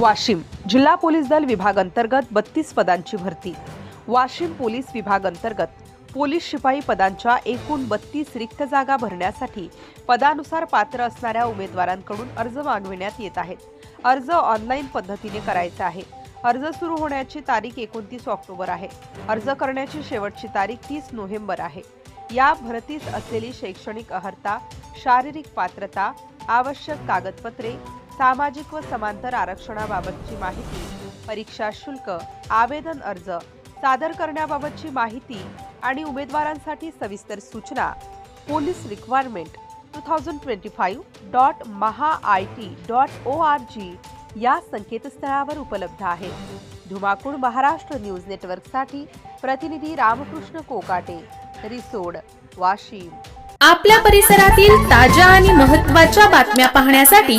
वाशिम जिल्हा पोलीस दल विभाग अंतर्गत बत्तीस पदांची भरती. वाशिम पोलीस विभाग अंतर्गत पोलीस शिपाई पदांच्या एकूण बत्तीस रिक्त जागा भरण्यासाठी पदानुसार पात्र असणाऱ्या उमेदवारांकडून अर्ज मागविण्यात येत आहेत. अर्ज ऑनलाईन पद्धतीने करायचा आहे. अर्ज सुरू होण्याची तारीख एकोणतीस ऑक्टोबर आहे. अर्ज करण्याची शेवटची तारीख तीस नोव्हेंबर आहे. या भरतीस असलेली शैक्षणिक अर्हता शारीरिक पात्रता आवश्यक कागदपत्रे सामाजिक व समांतर आरक्षणाबाबतची माहिती परीक्षा शुल्क आवेदन अर्ज सादर करण्याबाबतची माहिती आणि उमेदवारांसाठी सविस्तर सूचना police requirement two thousand twenty five dot Maha I T dot O R G या संकेतस्थळावर उपलब्ध आहे. धुमाकूळ महाराष्ट्र न्यूज नेटवर्कसाठी प्रतिनिधी रामकृष्ण कोकाटे रिसोड वाशिम. आपल्या परिसरातील ताज्या आणि महत्त्वाच्या बातम्या पाहण्यासाठी